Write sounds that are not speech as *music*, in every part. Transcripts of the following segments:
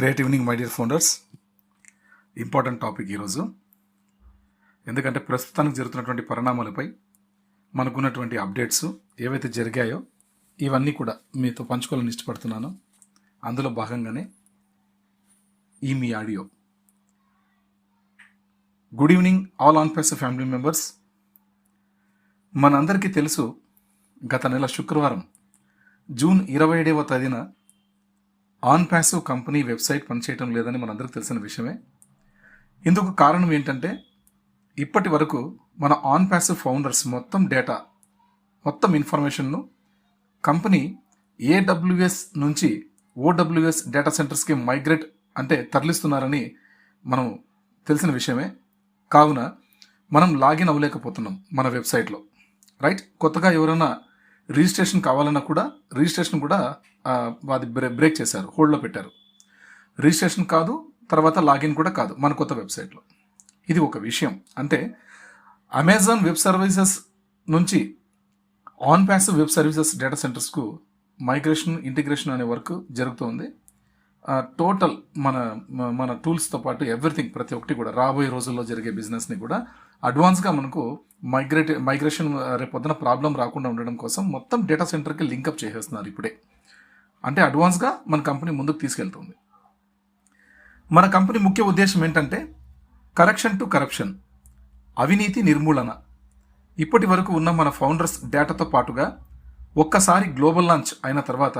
Great evening my dear founders important topic ఈరోజు. ఎందుకంటే ప్రస్తుతానికి జరుగుతున్నటువంటి పరిణామాలపై మనకున్నటువంటి అప్డేట్స్ ఏవైతే జరిగాయో ఇవన్నీ కూడా మీతో పంచుకోవాలని ఇష్టపడుతున్నాను. అందులో భాగంగానే ఈ మీ audio. Good evening all on plus family members మనందరికీ తెలుసు గత నెల శుక్రవారం జూన్ ఇరవై ఏడవ తేదీన ఆన్ ప్యాసివ్ కంపెనీ వెబ్సైట్ పనిచేయటం లేదని మనందరికీ తెలిసిన విషయమే. ఇందుకు కారణం ఏంటంటే ఇప్పటి వరకు మన ఆన్ ప్యాసివ్ ఫౌండర్స్ మొత్తం డేటా మొత్తం ఇన్ఫర్మేషన్ను కంపెనీ ఏడబ్ల్యూఎస్ నుంచి ఓడబ్ల్యూఎస్ డేటా సెంటర్స్కి మైగ్రేట్ అంటే తరలిస్తున్నారని మనం తెలిసిన విషయమే. కావున మనం లాగిన్ అవ్వలేకపోతున్నాం మన వెబ్సైట్లో. రైట్? కొత్తగా ఎవరైనా రిజిస్ట్రేషన్ కావాలన్నా కూడా రిజిస్ట్రేషన్ కూడా అది బ్రే- బ్రేక్ చేశారు హోల్డ్లో పెట్టారు. రిజిస్ట్రేషన్ కాదు తర్వాత లాగిన్ కూడా కాదు మన కొత్త వెబ్సైట్లో. ఇది ఒక విషయం. అంటే అమెజాన్ వెబ్ సర్వీసెస్ నుంచి OnPassive web services data సెంటర్స్కు మైగ్రేషన్ ఇంటిగ్రేషన్ అనే వర్క్ జరుగుతోంది టోటల్ మన మన టూల్స్తో పాటు ఎవ్రీథింగ్ ప్రతి ఒక్కటి కూడా రాబోయే రోజుల్లో జరిగే బిజినెస్ని కూడా అడ్వాన్స్గా మనకు మైగ్రేట్ మైగ్రేషన్ రేపొద్దున ప్రాబ్లం రాకుండా ఉండడం కోసం మొత్తం డేటా సెంటర్కి లింకప్ చేసేస్తున్నారు ఇప్పుడే. అంటే అడ్వాన్స్గా మన కంపెనీ ముందుకు తీసుకెళ్తుంది. మన కంపెనీ ముఖ్య ఉద్దేశం ఏంటంటే కరెక్షన్ టు కరప్షన్ అవినీతి నిర్మూలన. ఇప్పటి వరకు ఉన్న మన ఫౌండర్స్ డేటాతో పాటుగా ఒక్కసారి గ్లోబల్ లాంచ్ అయిన తర్వాత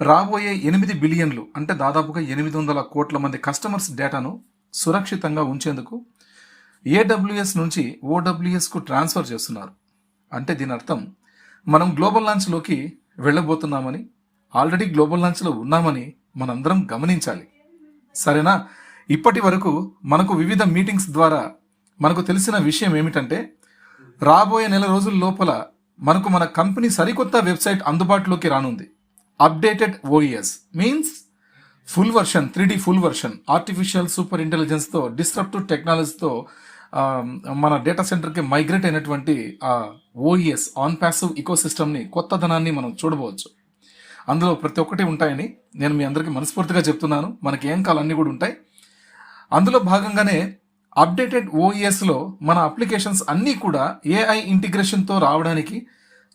రాబోయే ఎనిమిది బిలియన్లు అంటే దాదాపుగా ఎనిమిది వందల కోట్ల మంది కస్టమర్స్ డేటాను సురక్షితంగా ఉంచేందుకు ఏడబ్ల్యూఎస్ నుంచి ఓడబ్ల్యూఎస్కు ట్రాన్స్ఫర్ చేస్తున్నారు. అంటే దీని అర్థం మనం గ్లోబల్ లాంచ్లోకి వెళ్ళబోతున్నామని ఆల్రెడీ గ్లోబల్ లాంచ్లో ఉన్నామని మనందరం గమనించాలి. సరేనా? ఇప్పటి వరకు మనకు వివిధ మీటింగ్స్ ద్వారా మనకు తెలిసిన విషయం ఏమిటంటే రాబోయే నెల రోజుల లోపల మనకు మన కంపెనీ సరికొత్త వెబ్సైట్ అందుబాటులోకి రానుంది. Updated OES means full version three D full version artificial super ఇంటెలిజెన్స్తో disruptive టెక్నాలజీతో మన డేటా సెంటర్కి మైగ్రేట్ అయినటువంటి ఆ ఓఈఎస్ ఆన్ ప్యాసివ్ ఇకో సిస్టమ్ని కొత్తదనాన్ని మనం చూడవచ్చు అందులో ప్రతి ఒక్కటి ఉంటాయని నేను మీ అందరికీ మనస్ఫూర్తిగా చెప్తున్నాను. మనకి ఏం కావాలన్నీ కూడా ఉంటాయి. అందులో భాగంగానే అప్డేటెడ్ ఓఈఎస్లో మన అప్లికేషన్స్ అన్నీ కూడా ఏఐ ఇంటిగ్రేషన్తో రావడానికి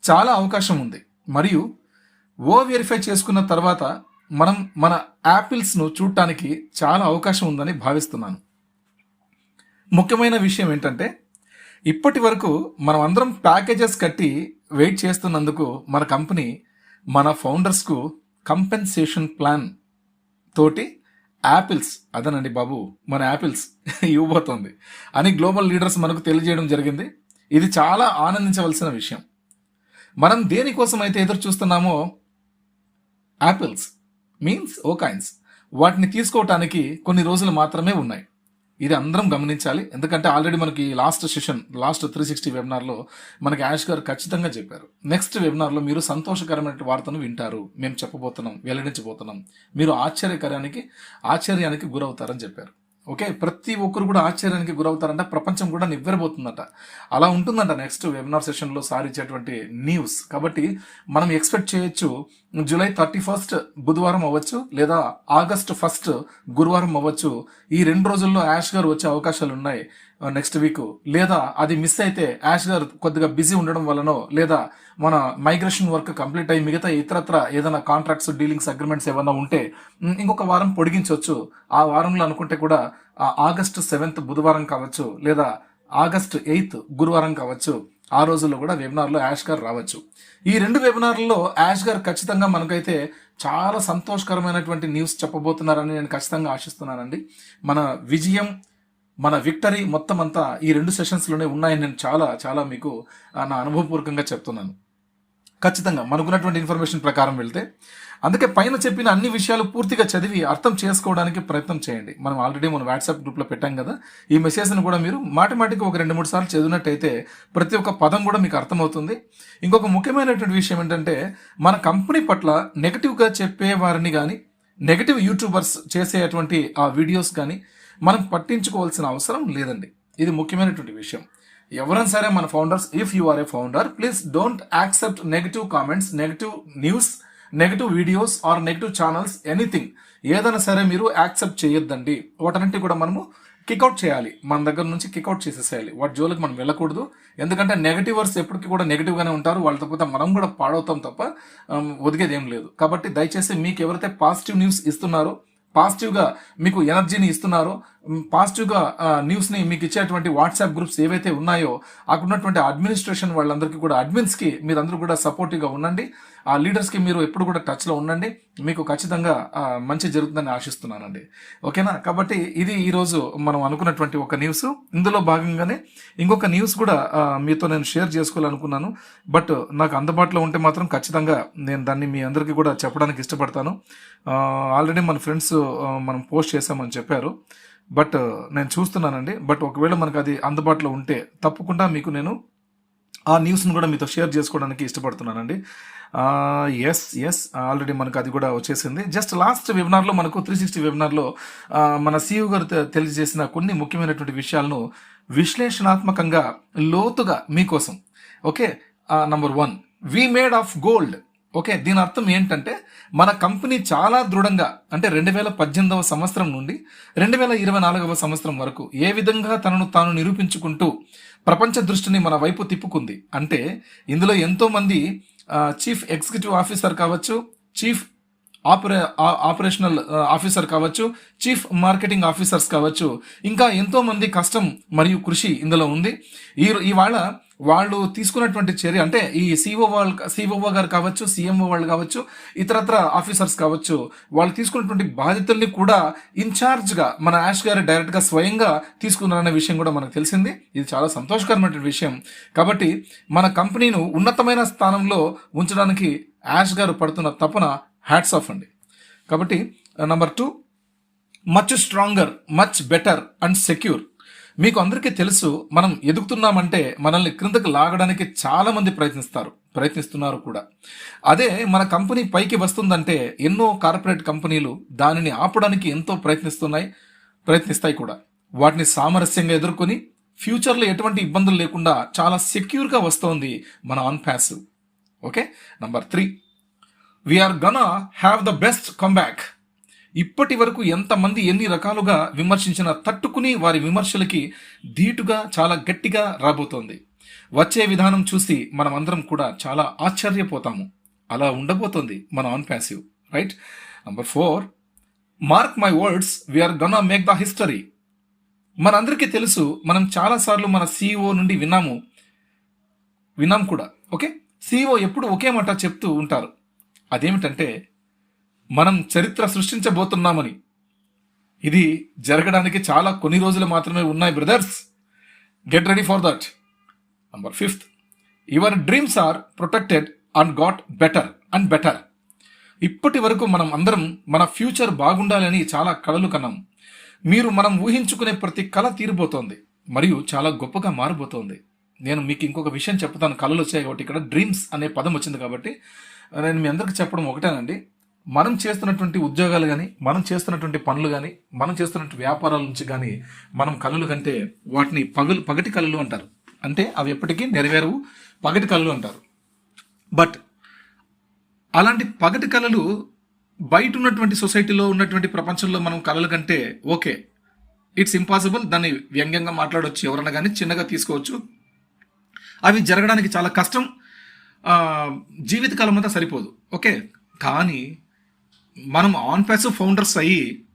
చాలా అవకాశం ఉంది. మరియు ఓ వెరిఫై చేసుకున్న తర్వాత మనం మన యాపిల్స్ను చూడటానికి చాలా అవకాశం ఉందని భావిస్తున్నాను. ముఖ్యమైన విషయం ఏంటంటే ఇప్పటి వరకు మనం అందరం ప్యాకేజెస్ కట్టి వెయిట్ చేస్తున్నందుకు మన కంపెనీ మన ఫౌండర్స్కు కంపెన్సేషన్ ప్లాన్ తోటి యాపిల్స్ అదనండి బాబు మన యాపిల్స్ *laughs* ఇవ్వబోతోంది. అని గ్లోబల్ లీడర్స్ మనకు తెలియజేయడం జరిగింది. ఇది చాలా ఆనందించవలసిన విషయం. మనం దేనికోసం అయితే ఎదురు చూస్తున్నామో యాపిల్స్ మీన్స్ ఓ వాటిని తీసుకోవటానికి కొన్ని రోజులు మాత్రమే ఉన్నాయి. ఇది అందరం గమనించాలి. ఎందుకంటే ఆల్రెడీ మనకి last session last three sixty వెబినార్లో మనకి యాష్ గారు ఖచ్చితంగా చెప్పారు. నెక్స్ట్ వెబినార్లో మీరు సంతోషకరమైన వార్తను వింటారు. మేము చెప్పబోతున్నాం వెల్లడించబోతున్నాం. మీరు ఆశ్చర్యకరానికి ఆశ్చర్యానికి గురవుతారని చెప్పారు. ఓకే? ప్రతి ఒక్కరు కూడా ఆశ్చర్యానికి గురవుతారంట. ప్రపంచం కూడా నివ్వెరబోతుందట. అలా ఉంటుందంట నెక్స్ట్ వెబినార్ సెషన్లో సార్ ఇచ్చేటువంటి న్యూస్ కాబట్టి మనం ఎక్స్పెక్ట్ చేయొచ్చు జూలై థర్టీ ఫస్ట్ బుధవారం అవ్వచ్చు లేదా ఆగస్ట్ ఫస్ట్ గురువారం అవ్వచ్చు. ఈ రెండు రోజుల్లో యాష్ గారు వచ్చే అవకాశాలు ఉన్నాయి నెక్స్ట్ వీక్ లేదా అది మిస్ అయితే యాష్ గారు కొద్దిగా బిజీ ఉండడం వల్లనో లేదా మన మైగ్రేషన్ వర్క్ కంప్లీట్ అయ్యి మిగతా ఇతరత్ర ఏదైనా కాంట్రాక్ట్స్ డీలింగ్స్ అగ్రిమెంట్స్ ఏమైనా ఉంటే ఇంకొక వారం పొడిగించవచ్చు. ఆ వారంలో అనుకుంటే కూడా ఆగస్ట్ సెవెంత్ బుధవారం కావచ్చు లేదా ఆగస్ట్ ఎయిత్ గురువారం కావచ్చు. ఆ రోజుల్లో కూడా వెబినార్లో యాష్ గారు రావచ్చు. ఈ రెండు వెబినార్లలో యాష్ గారు ఖచ్చితంగా మనకైతే చాలా సంతోషకరమైనటువంటి న్యూస్ చెప్పబోతున్నారని నేను ఖచ్చితంగా ఆశిస్తున్నానండి. మన విజయం మన విక్టరీ మొత్తం అంతా ఈ రెండు సెషన్స్లోనే ఉన్నాయని నేను చాలా చాలా మీకు నా అనుభవపూర్వకంగా చెప్తున్నాను. ఖచ్చితంగా మనకున్నటువంటి ఇన్ఫర్మేషన్ ప్రకారం వెళ్తే అందుకే పైన చెప్పిన అన్ని విషయాలు పూర్తిగా చదివి అర్థం చేసుకోవడానికి ప్రయత్నం చేయండి. మనం ఆల్రెడీ మన వాట్సాప్ గ్రూప్లో పెట్టాం కదా ఈ మెసేజ్ని కూడా మీరు మాటిమాటికి ఒక రెండు మూడు సార్లు చదివినట్టయితే ప్రతి ఒక్క పదం కూడా మీకు అర్థమవుతుంది. ఇంకొక ముఖ్యమైనటువంటి విషయం ఏంటంటే మన కంపెనీ పట్ల నెగటివ్గా చెప్పే వారిని కానీ నెగిటివ్ యూట్యూబర్స్ చేసేటువంటి ఆ వీడియోస్ కానీ మనం పట్టించుకోవాల్సిన అవసరం లేదండి. ఇది ముఖ్యమైనటువంటి విషయం. ఎవరైనా సరే మన founders if you are a founder please don't accept negative comments negative news negative videos or negative channels anything ఏదైనా సరే మీరు యాక్సెప్ట్ చేయొద్దండి. వాటన్నింటి కూడా మనము కిక్అవుట్ చేయాలి. మన దగ్గర నుంచి కిక్అవుట్ చేసేసేయాలి. వాటి జోలికి మనం వెళ్ళకూడదు. ఎందుకంటే నెగటివర్స్ ఎప్పటికీ కూడా నెగిటివ్గానే ఉంటారు. వాళ్ళతో పోతే మనం కూడా పాడవుతాం తప్ప ఒదిగేది ఏం లేదు. కాబట్టి దయచేసి మీకు ఎవరైతే పాజిటివ్ న్యూస్ ఇస్తున్నారో పాజిటివ్గా మీకు ఎనర్జీని ఇస్తున్నారో పాజిటివ్గా న్యూస్ని మీకు ఇచ్చేటువంటి వాట్సాప్ గ్రూప్స్ ఏవైతే ఉన్నాయో అక్కడున్నటువంటి అడ్మినిస్ట్రేషన్ వాళ్ళందరికీ కూడా అడ్మిన్స్కి మీరందరూ కూడా సపోర్టివ్గా ఉండండి. ఆ లీడర్స్కి మీరు ఎప్పుడు కూడా టచ్లో ఉండండి. మీకు ఖచ్చితంగా మంచి జరుగుతుందని ఆశిస్తున్నానండి. ఓకేనా? కాబట్టి ఇది ఈరోజు మనం అనుకున్నటువంటి ఒక న్యూస్ ఇందులో భాగంగానే ఇంకొక న్యూస్ కూడా మీతో నేను షేర్ చేసుకోవాలనుకున్నాను. బట్ నాకు అందుబాటులో ఉంటే మాత్రం ఖచ్చితంగా నేను దాన్ని మీ అందరికీ కూడా చెప్పడానికి ఇష్టపడతాను. ఆల్రెడీ మన ఫ్రెండ్స్ మనం పోస్ట్ చేశామని చెప్పారు. బట్ uh, నేను చూస్తున్నానండి. బట్ ఒకవేళ మనకు అది అందుబాటులో ఉంటే తప్పకుండా మీకు నేను ఆ న్యూస్ను కూడా మీతో షేర్ చేసుకోవడానికి ఇష్టపడుతున్నానండి. ఎస్ ఎస్ ఆల్రెడీ మనకు అది కూడా వచ్చేసింది. జస్ట్ లాస్ట్ వెబినార్లో మనకు త్రీ సిక్స్టీ వెబినార్లో మన సీఈఓ గారు తె- తెలియజేసిన కొన్ని ముఖ్యమైనటువంటి విషయాలను విశ్లేషణాత్మకంగా లోతుగా మీకోసం. Okay number one we made of gold okay దీని అర్థం ఏంటంటే మన కంపెనీ చాలా దృఢంగా అంటే రెండు వేల పద్దెనిమిదవ సంవత్సరం నుండి రెండు వేల ఇరవై నాలుగవ సంవత్సరం వరకు ఏ విధంగా తనను తాను నిరూపించుకుంటూ ప్రపంచ దృష్టిని మన వైపు తిప్పుకుంది. అంటే ఇందులో ఎంతోమంది చీఫ్ ఎగ్జిక్యూటివ్ ఆఫీసర్ కావచ్చు చీఫ్ ఆపరే ఆ- ఆపరేషనల్ ఆఫీసర్ కావచ్చు చీఫ్ మార్కెటింగ్ ఆఫీసర్స్ కావచ్చు. ఇంకా ఎంతోమంది కష్టం మరియు కృషి ఇందులో ఉంది. ఈ ఇవాళ వాళ్ళు తీసుకున్నటువంటి చర్య అంటే ఈ సిఓ వాళ్ళు సిఓఓ గారు కావచ్చు సిఎంఓ వాళ్ళు కావచ్చు ఇతరత్ర ఆఫీసర్స్ కావచ్చు వాళ్ళు తీసుకున్నటువంటి బాధ్యతల్ని కూడా ఇన్ఛార్జ్గా మన యాష్ గారు డైరెక్ట్గా స్వయంగా తీసుకున్నారనే విషయం కూడా మనకు తెలిసింది. ఇది చాలా సంతోషకరమైన విషయం. కాబట్టి మన కంపెనీను ఉన్నతమైన స్థానంలో ఉంచడానికి యాష్ గారు పడుతున్న తపన హ్యాట్స్ ఆఫ్ అండి. కాబట్టి number two much stronger much better and secure మీకు అందరికీ తెలుసు మనం ఎదుగుతున్నామంటే మనల్ని క్రిందకు లాగడానికి చాలామంది ప్రయత్నిస్తారు ప్రయత్నిస్తున్నారు కూడా. అదే మన కంపెనీ పైకి వస్తుందంటే ఎన్నో కార్పొరేట్ కంపెనీలు దానిని ఆపడానికి ఎంతో ప్రయత్నిస్తున్నాయి ప్రయత్నిస్తాయి కూడా. వాటిని సామరస్యంగా ఎదుర్కొని ఫ్యూచర్లో ఎటువంటి ఇబ్బందులు లేకుండా చాలా సెక్యూర్గా వస్తోంది మన OnPassive okay number three we're gonna have the best comeback ఇప్పటి వరకు ఎంతమంది ఎన్ని రకాలుగా విమర్శించినా తట్టుకుని వారి విమర్శలకి ధీటుగా చాలా గట్టిగా రాబోతోంది. వచ్చే విధానం చూసి మనం అందరం కూడా చాలా ఆశ్చర్యపోతాము. అలా ఉండబోతోంది మన OnPassive right number four mark my words we're gonna make the history మనందరికీ తెలుసు మనం చాలాసార్లు మన సీఈఓ నుండి విన్నాము. విన్నాం కూడా ఓకే సీఈఓ ఎప్పుడు ఒకే మాట చెప్తూ ఉంటారు. అదేమిటంటే మనం చరిత్ర సృష్టించబోతున్నామని. ఇది జరగడానికి చాలా కొన్ని రోజులు మాత్రమే ఉన్నాయి brothers. Get ready for that number fifth your dreams are protected and got better and better ఇప్పటి వరకు మనం అందరం మన ఫ్యూచర్ బాగుండాలని చాలా కళలు కన్నాం. మీరు మనం ఊహించుకునే ప్రతి కళ తీరిపోతోంది మరియు చాలా గొప్పగా మారిపోతోంది. నేను మీకు ఇంకొక విషయం చెప్తాను కళలు వచ్చాయి కాబట్టి. ఇక్కడ డ్రీమ్స్ అనే పదం వచ్చింది కాబట్టి నేను మీ అందరికీ చెప్పడం ఒకటేనండి. మనం చేస్తున్నటువంటి ఉద్యోగాలు కానీ మనం చేస్తున్నటువంటి పనులు కానీ మనం చేస్తున్నటువంటి వ్యాపారాల నుంచి కానీ మనం కళలు కంటే వాటిని పగులు పగటి కళలు అంటారు. అంటే అవి ఎప్పటికీ నెరవేరవు పగటి కళలు అంటారు. బట్ అలాంటి పగటి కళలు బయట ఉన్నటువంటి సొసైటీలో ఉన్నటువంటి ప్రపంచంలో మనం కళలు కంటే ఓకే. ఇట్స్ ఇంపాసిబుల్ దాన్ని వ్యంగ్యంగా మాట్లాడవచ్చు ఎవరన్నా కానీ చిన్నగా తీసుకోవచ్చు. అవి జరగడానికి చాలా కష్టం. జీవితకాలం అంతా సరిపోదు. ఓకే? కానీ మనం ఆన్ ప్యాసివ్ ఫౌండర్స్ అయ్యి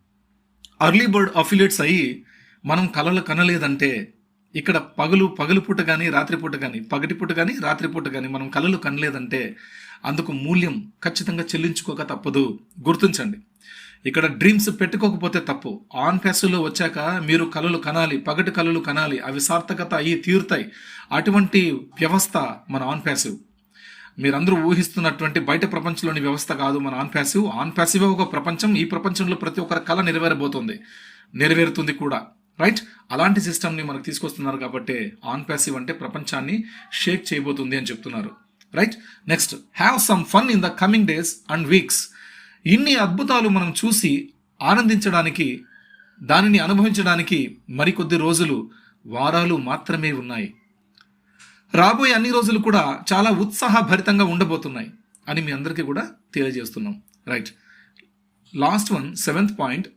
అర్లీ బర్డ్ అఫిలియేట్స్ అయ్యి మనం కళలు కనలేదంటే ఇక్కడ పగలు పగలు పూట కానీ రాత్రిపూట కానీ పగటి పూట కానీ రాత్రిపూట కానీ మనం కళలు కనలేదంటే అందుకు మూల్యం ఖచ్చితంగా చెల్లించుకోక తప్పదు. గుర్తించండి. ఇక్కడ డ్రీమ్స్ పెట్టుకోకపోతే తప్పు. ఆన్ ప్యాసులో వచ్చాక మీరు కళలు కనాలి పగటి కళలు కనాలి అవి సార్థకత అయ్యి తీరుతాయి. అటువంటి వ్యవస్థ మన ఆన్ ప్యాసివ్ మీరందరూ ఊహిస్తున్నటువంటి బయట ప్రపంచంలోని వ్యవస్థ కాదు మన ఆన్ ప్యాసివ్. ఆన్ ప్యాసివ్ ఒక ప్రపంచం. ఈ ప్రపంచంలో ప్రతి ఒక్కరి కళ నెరవేరబోతుంది. నెరవేరుతుంది కూడా. రైట్ అలాంటి సిస్టమ్ని మనకు తీసుకొస్తున్నారు కాబట్టి ఆన్ ప్యాసివ్ అంటే ప్రపంచాన్ని షేక్ చేయబోతుంది అని చెప్తున్నారు. Right next have some fun in the coming days and weeks ఇన్ని అద్భుతాలు మనం చూసి ఆనందించడానికి దానిని అనుభవించడానికి మరికొద్ది రోజులు వారాలు మాత్రమే ఉన్నాయి. రాబోయే అన్ని రోజులు కూడా చాలా ఉత్సాహభరితంగా ఉండబోతున్నాయి అని మీ అందరికీ కూడా తెలియజేస్తున్నాం. Right last one seventh point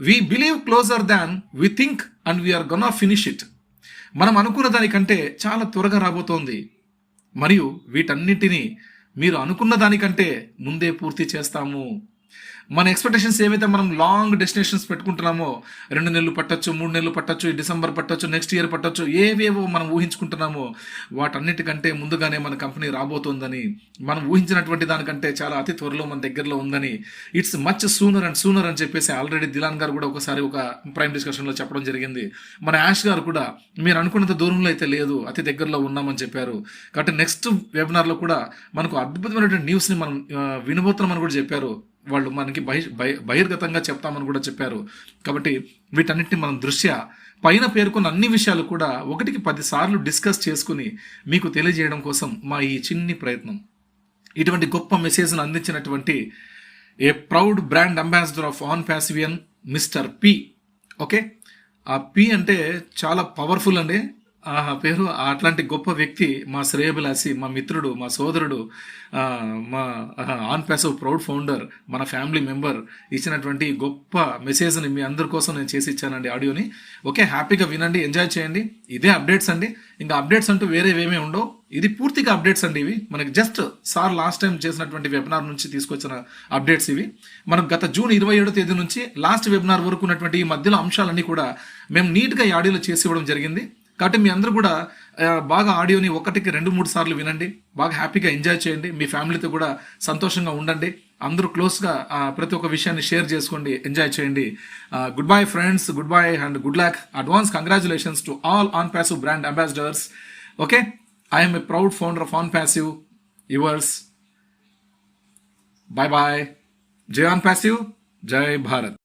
we believe closer than we think and we're gonna finish it మనం అనుకున్న దానికంటే చాలా త్వరగా రాబోతోంది. మరియు వీటన్నిటినీ మీరు అనుకున్న దానికంటే ముందే పూర్తి చేస్తాము. మన ఎక్స్పెక్టేషన్స్ ఏవైతే మనం లాంగ్ డెస్టినేషన్స్ పెట్టుకుంటున్నామో రెండు నెలలు పట్టొచ్చు మూడు నెలలు పట్టొచ్చు డిసెంబర్ పట్టొచ్చు నెక్స్ట్ ఇయర్ పట్టొచ్చు ఏవేవో మనం ఊహించుకుంటున్నామో వాటన్నిటికంటే ముందుగానే మన కంపెనీ రాబోతోందని మనం ఊహించినటువంటి దానికంటే చాలా అతి త్వరలో మన దగ్గరలో ఉందని it's much sooner and sooner అని చెప్పేసి ఆల్రెడీ దిలాన్ గారు కూడా ఒకసారి ఒక ప్రైమ్ డిస్కషన్లో చెప్పడం జరిగింది. మన యాష్ గారు కూడా మీరు అనుకున్నంత దూరంలో అయితే లేదు అతి దగ్గరలో ఉన్నామని చెప్పారు. కాబట్టి నెక్స్ట్ వెబినార్లో కూడా మనకు అద్భుతమైనటువంటి న్యూస్ని మనం వినబోతున్నామని కూడా చెప్పారు. వాళ్ళు మనకి బహి బహిర్గతంగా చెప్తామని కూడా చెప్పారు. కాబట్టి వీటన్నిటిని మనం దృష్ట్యా పైన పేర్కొన్న అన్ని విషయాలు కూడా ఒకటికి పది సార్లు డిస్కస్ చేసుకుని మీకు తెలియజేయడం కోసం మా ఈ చిన్ని ప్రయత్నం. ఇటువంటి గొప్ప మెసేజ్ను అందించినటువంటి a proud brand ambassador of OnPassivian mister P. Okay? ఆ పి అంటే చాలా పవర్ఫుల్ అండి. ఆ పేరు అట్లాంటి గొప్ప వ్యక్తి మా శ్రేయభిలాసి మా మిత్రుడు మా సోదరుడు మా ఆన్ ప్యాసవ్ ప్రౌడ్ ఫౌండర్ మన ఫ్యామిలీ మెంబర్ ఇచ్చినటువంటి గొప్ప మెసేజ్ని మీ అందరి కోసం నేను చేసి ఇచ్చానండి ఆడియోని. ఓకే హ్యాపీగా వినండి ఎంజాయ్ చేయండి. ఇదే అప్డేట్స్ అండి. ఇంకా అప్డేట్స్ అంటూ వేరేవేమీ ఉండవు. ఇది పూర్తిగా అప్డేట్స్ అండి ఇవి. మనకి జస్ట్ సార్ లాస్ట్ టైం చేసినటువంటి వెబినార్ నుంచి తీసుకొచ్చిన అప్డేట్స్ ఇవి. మనకు గత జూన్ ఇరవై ఏడో తేదీ నుంచి లాస్ట్ వెబినార్ వరకు ఉన్నటువంటి ఈ మధ్యలో అంశాలన్నీ కూడా మేము నీట్గా ఈ ఆడియోలో చేసి ఇవ్వడం జరిగింది. కాబట్టి మీ అందరూ కూడా బాగా ఆడియోని ఒకటికి రెండు మూడు సార్లు వినండి. బాగా హ్యాపీగా ఎంజాయ్ చేయండి. మీ ఫ్యామిలీతో కూడా సంతోషంగా ఉండండి. అందరూ క్లోజ్గా ప్రతి ఒక్క విషయాన్ని షేర్ చేసుకోండి. ఎంజాయ్ చేయండి. Good bye friends good bye and good luck. Advance congratulations to all OnPassive brand ambassadors. Okay? I'm a proud founder of OnPassive yours bye bye జై ఆన్ ప్యాసివ్ జై భారత్